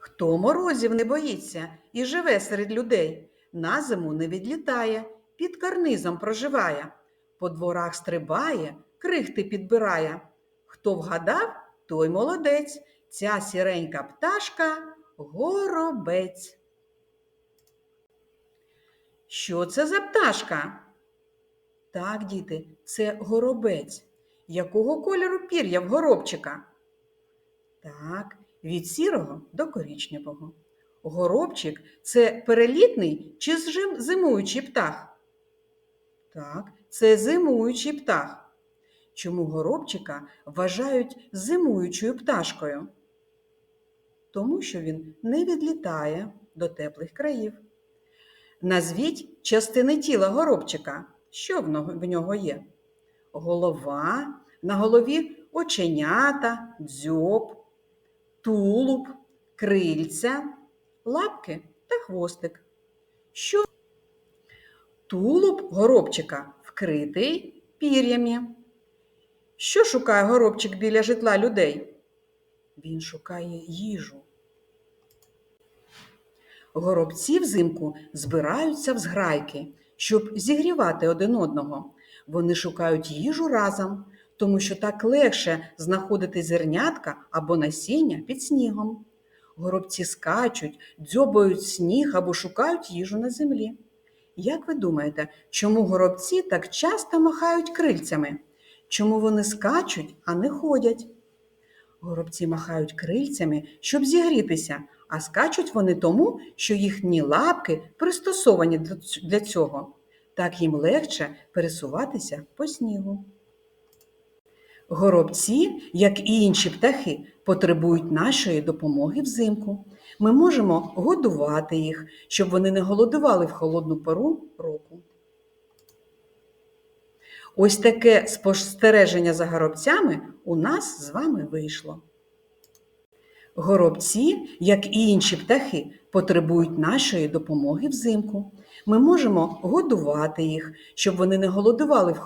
Хто морозів не боїться і живе серед людей, на зиму не відлітає, під карнизом проживає, по дворах стрибає, крихти підбирає. Хто вгадав, той молодець. Ця сіренька пташка горобець. Що це за пташка? Так, діти, це горобець. Якого кольору пір'я в горобчика? Так, від сірого до коричневого. Горобчик це перелітний чи зимуючий птах? Так, це зимуючий птах. Чому горобчика вважають зимуючою пташкою? Тому що він не відлітає до теплих країв. Назвіть частини тіла горобчика. Що в нього є? Голова, на голові оченята, дзьоб, тулуб, крильця, лапки та хвостик. Що? Тулуб горобчика вкритий пір'ями. Що шукає горобчик біля житла людей? Він шукає їжу. Горобці взимку збираються в зграйки, щоб зігрівати один одного. Вони шукають їжу разом, тому що так легше знаходити зернятка або насіння під снігом. Горобці скачуть, дзьобають сніг або шукають їжу на землі. Як ви думаєте, чому горобці так часто махають крильцями? Чому вони скачуть, а не ходять? Горобці махають крильцями, щоб зігрітися, а скачуть вони тому, що їхні лапки пристосовані для цього. Так їм легше пересуватися по снігу. Горобці, як і інші птахи, потребують нашої допомоги взимку. Ми можемо годувати їх, щоб вони не голодували в холодну пору року. Ось таке спостереження за горобцями у нас з вами вийшло. Горобці, як і інші птахи, потребують нашої допомоги взимку. Ми можемо годувати їх, щоб вони не голодували в